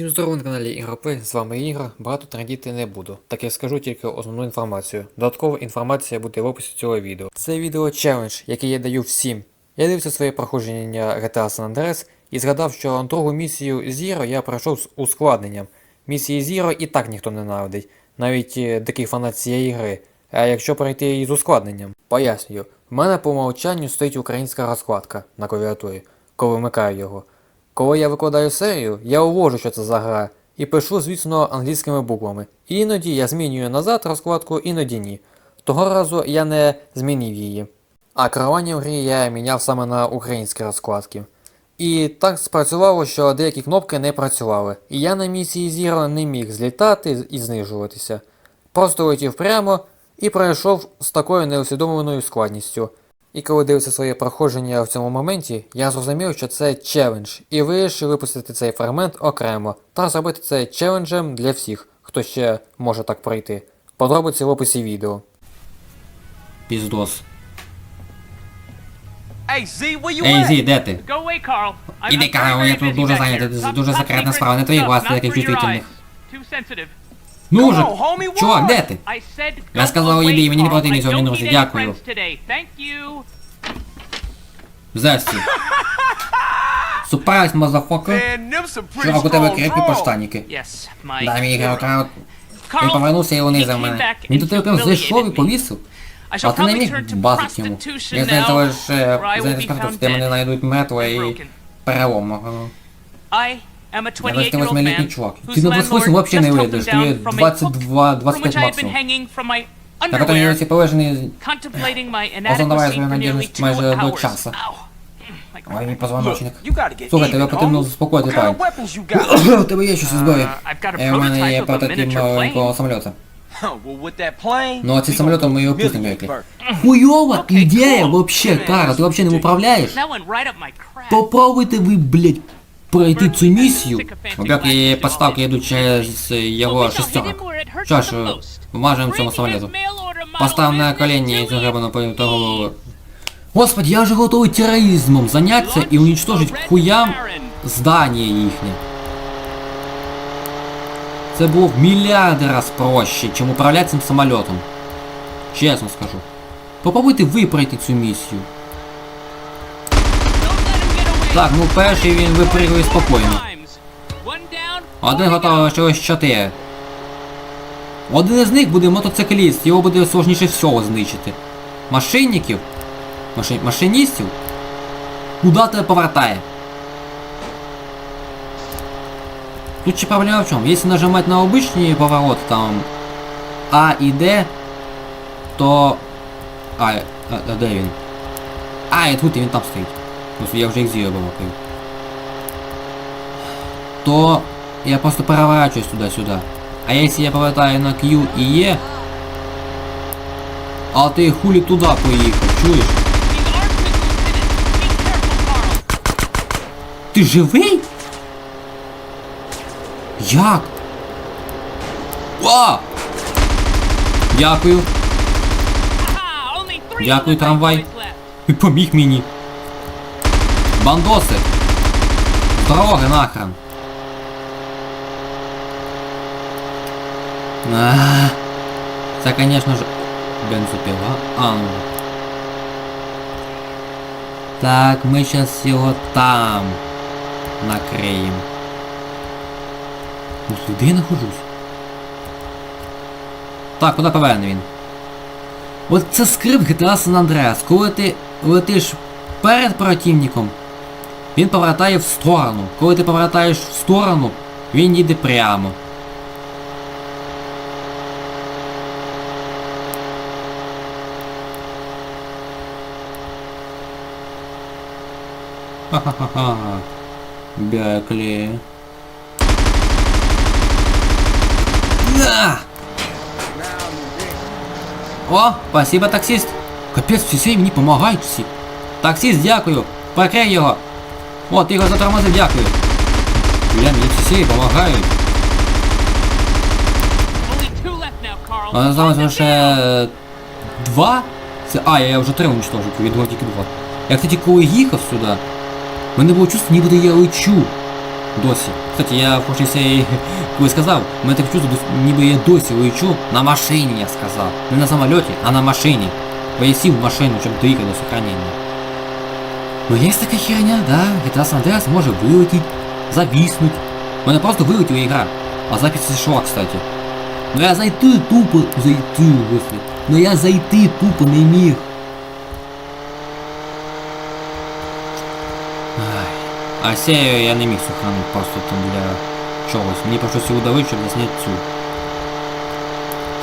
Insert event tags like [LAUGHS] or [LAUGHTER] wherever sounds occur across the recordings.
Всім здорово на каналі Ігропи, з вами Ігор, багато трендіти не буду, так я скажу тільки основну інформацію. Додаткова інформація буде в описі цього відео. Це відео челендж, який я даю всім. Я дивився своє проходження GTA San Andreas і згадав, що другу місію Zero я пройшов з ускладненням. Місії Zero і так ніхто ненавидить, навіть е, дикий фанат цієї гри. А якщо пройти її з ускладненням? Пояснюю, в мене по умовчанню стоїть українська розкладка на клавіатурі, коли вмикаю його. Коли я викладаю серію, я увожу, що це за гра, і пишу, звісно, англійськими буквами. І іноді я змінюю назад розкладку, іноді ні. Того разу я не змінив її. А керування в грі я міняв саме на українські розкладки. І так спрацювало, що деякі кнопки не працювали, і я на місії Zero не міг злітати і знижуватися. Просто летів прямо і пройшов з такою неусвідомленою складністю. І коли дивився своє проходження в цьому моменті, я зрозумів, що це челендж, і вирішив випустити цей фрагмент окремо та зробити це челенджем для всіх, хто ще може так пройти. Подробиці в описі відео. Піздос. Ей. Зі, де ти? Іди, Карл, я тут дуже зайнятий, дуже секретна справа, не твої stuff, глаз, not таких for чувствительних. Ну же, чувак, де ти? Я сказав, іди, мені не потрібні сьогодні друзі, дякую. Здрасті. Some pretty Чувак, у тебе крепкі поштаніки. Дай мій геокраут. Він повернувся і унизив мене. Він до тебе прям зайшов і повісив. А ти не міг базити йому. Я знаю, found що мене знайдуть мертво і переломного. I am a Я 28-year-old 28-літній man чувак. whose Ти на 28 landlord взагалі не just helped вийдеш, him ти down from a 22, hook from 25 which I had been максимум. hanging from my Так от я ці underwear, полежений contemplating my Озоновая inadequacy своя for nearly надіжність two майже до hours. часу. Ow. My Ой, мій groin. позвоночник. You gotta get Слухай, тебе even, потрібно homie. заспокоїти, What kind of парень. weapons you got? У тебе є щось у зброї? Uh, I've got a Е, У мене є prototype of a прототип miniature маленького plane. самоліта. [LAUGHS] Huh, well, with that plane, Ну, а ці we самоліти gonna ми його humiliate пустимо, як Bert. [LAUGHS] Хуйова Окей, ідея cool. вообще, Кара, ти взагалі не управляєш? That went right up my crap. Попробуйте ви, блядь, пройти цю місію. Обяки поставки йдуть через його шестерок. Що ж, вмажемо цьому самоліту. Постав на колені цю гребану голову. Господи, я вже готовий тероризмом заняться і уничтожить к хуям здання їхнє. Це було в мільярди раз проще, чим управляти цим самольотом. Чесно скажу. Попробуйте ви пройти цю місію. Так, ну перший він випригує спокійно. Один готовий чогось чотири. Один із них буде мотоцикліст, його буде сложніше всього знищити. Машинників? Маши... Машиністів? Куда тебе повертає? Тут ще проблема в чому? Якщо нажимати на обичний поворот, там А і Д, то... А, а, а де він? А, і тут він там стоїть. Просто я вже їх з'їв балакаю. То я просто переворачуюсь туди-сюди. А якщо я повертаю на Q і E, а ти хулі туди поїхав, чуєш? Ти живий? Як? О! Дякую. Дякую, трамвай. І поміг мені. Бандоси. З Дороги нахрен. А, Це, конечно же, бензопила. А, ну. Так, ми сейчас його там накриємо. Ну, Де я нахожусь? Так, куди поверне він? От це скрипт GTA San Andreas. Коли ти летиш перед противником, він повертає в сторону. Коли ти повертаєш в сторону, він їде прямо. Ха-ха-ха. Бякли. На! О, спасибо, таксист. Капець, всі всі мені допомагають всі. Таксист, дякую. Прикрий його. О, ти його затормозив, дякую. Бля, мені всі всі допомагають. А зараз лише е, два. Це. А, я вже три уничтожив, я думав тільки два. Я, кстати, коли їхав сюди, в мене було чувство, ніби я лечу. Досі. Кстати, я в прошлій серії, коли сказав, мене так чувство, ніби я досі лечу на машині, я сказав. Не на самольоті, а на машині. Бо я сів в машину, щоб доїхати до сохранення. Ну є така херня, да, GTA San Andreas може вилетіть, завіснуть. У мене просто вилетіла ігра. А запись зійшла, кстати. Ну я зайти тупо зайти, господи. Ну я зайти тупо не міг. Ай. А серію я не міг сохранити просто там для чогось. Мені прийшлося удавити, щоб засняти цю.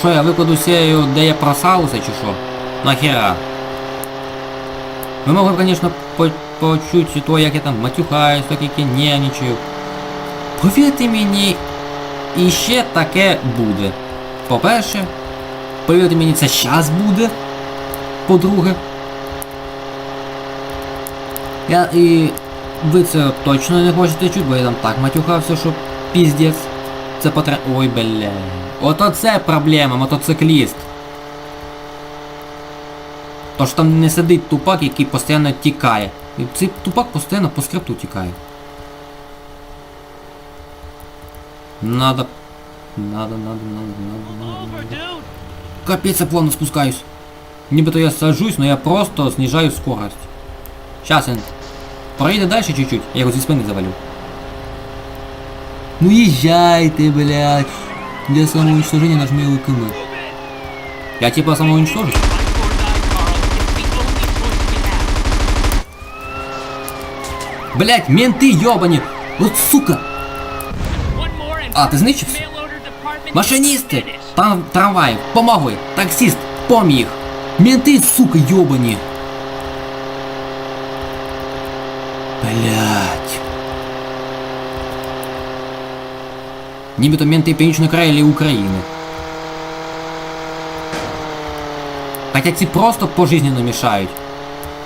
Що я викладу серію, де я просався чи що? Нахера? Ви могли б, звісно, по почути то, як я там матюхаюсь, так як я нервничаю. Повірте мені, і ще таке буде. По-перше, повірте мені, це щас буде. По-друге. Я і ви це точно не хочете чути, бо я там так матюхався, що піздець. Це потре... Ой, бля. Ото це проблема, мотоцикліст. Тож там не сидить тупак, який постійно тікає. І Цей тупак постійно по скрипту тікає. Надо. Надо, надо, надо, надо, надо. надо. Капец, я плавно спускаюсь. Нібито я сажусь, но я просто снижаю скорость. Сейчас он проїде дальше чуть-чуть, я його зі спини завалю. Ну езжайте, блядь. Для самоуничтожения нажми ЛКМ. Я типа самоуничтожусь? we have. Блядь, менты ёбани! Вот сука! One more and А, ти знищився? mail order department is Машиністи! finished. Там трамваїв, помогли! Таксист, поміг! Менти, сука, ёбані! Блять. Нібито менти Північної Кореї или України. Хотя ці просто пожизненно мішають.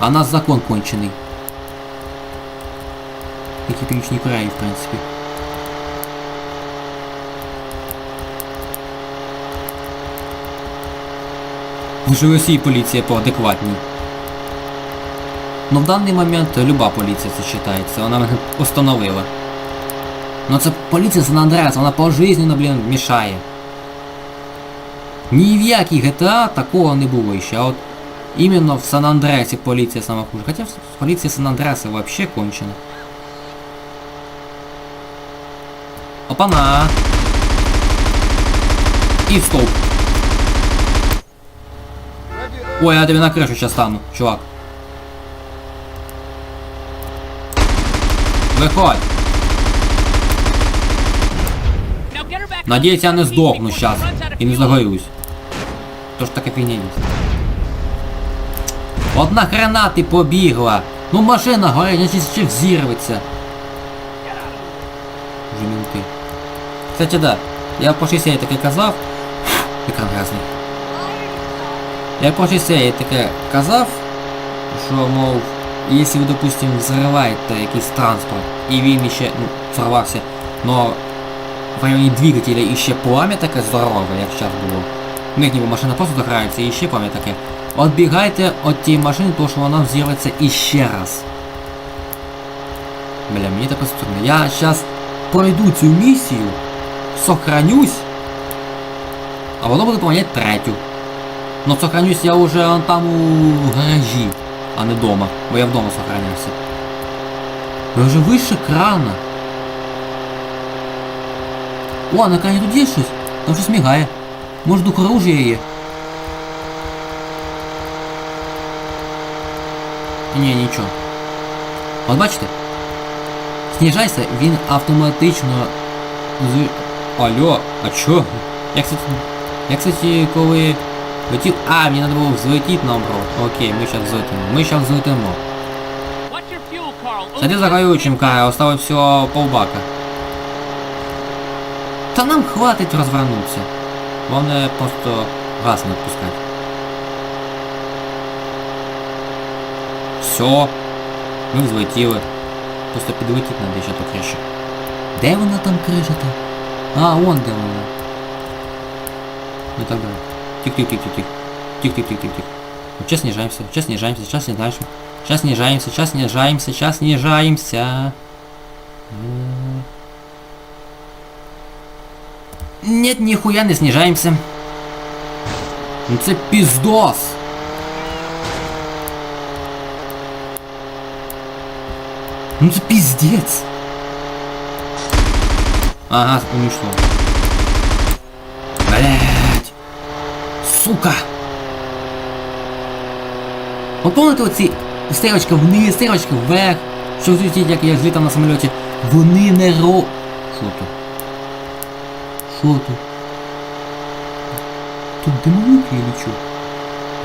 А у нас закон кончений. Як і Північній в принципі. Лише в Росії поліція поадекватній. Ну в даний момент люба поліція це вважається, вона мене установила. Ну це поліція Сан Андреас, вона пожизненно, блін, мішає. Ні в якій GTA такого не було ще, а от іменно в Сан Андреасі поліція сама хуже. Хоча поліція Сан Андреаса вообще кончена. Опана! І в стовп. Ой, я тебе на крышу сейчас стану, чувак. Back Надіюсь, я не she сейчас і не загорюсь. Тож таке фігня є. От нахрена ти побігла? Ну машина горить, значить ще взірветься. Вже мінти. Кстати, да. Я в прошлій серії таке казав. Екран грязний. Я в прошлій серії таке казав, що, мов, якщо ви, допустим, взриваєте якийсь транспорт, і він ще, ну, взорвався, но в районі двигателя іще пламя таке здорове, як зараз було. В них ніби машина просто заграється і ще пламя таке. Отбігайте від тієї машини, тому що вона взірветься іще раз. Бля, мені так стурно. Я зараз пройду цю місію, сохранюсь, а воно буде поміняти третю. Но сохранюсь я уже там у гаражі, а не дома, бо я вдома сохранявся. Я вже вище крана. О, на крані тут є щось? Там щось мігає. Може дух оружия є? Ні, нічого. От бачите? Сніжайся, він автоматично з... Алло, а чо? Я, кстати, я, кстати, коли летів... А, мені треба було взлетіти наоборот. Окей, ми зараз взлетимо. Ми зараз взлетимо. Сади за горючим, Кая, осталось всего полбака. Та нам хватить розвернутися. Головне просто газ не відпускати. Все. Ми взлетіли. Просто підлетіти треба ще до криші. Де вона там криша там? А, вон де вона. Ну так далі. Тик-тик-тик-тик-тик. Тик-тик-тик-тик-тик. Вот сейчас снижаемся, сейчас снижаемся, сейчас снижаемся. Сейчас снижаемся, сейчас снижаемся, сейчас снижаемся. М. Нет, ніхуя не снижаемся. Ну це піздос. Ну це піздець. Ага, уничтожил. Блять. Сука. Ви помните оці стрілочка вниз, стрілочка вверх, що звучить, як я злітав на самольоті. Вони не ро... Що тут? Що тут? Тут димовик я лічу.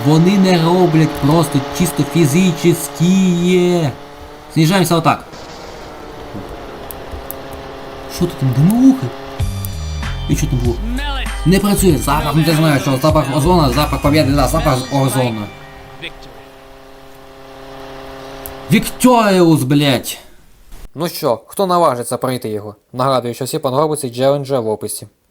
Вони не роблять просто чисто фізичні. Снижаемся отак. Що ти там димовуха? І що там було? Не працює запах, ну ти знаєш, що запах озона, запах побєди, да, запах озона. Вікторіус, блять. Ну що, хто наважиться пройти його? Нагадую, що всі подробиці челенджа в описі.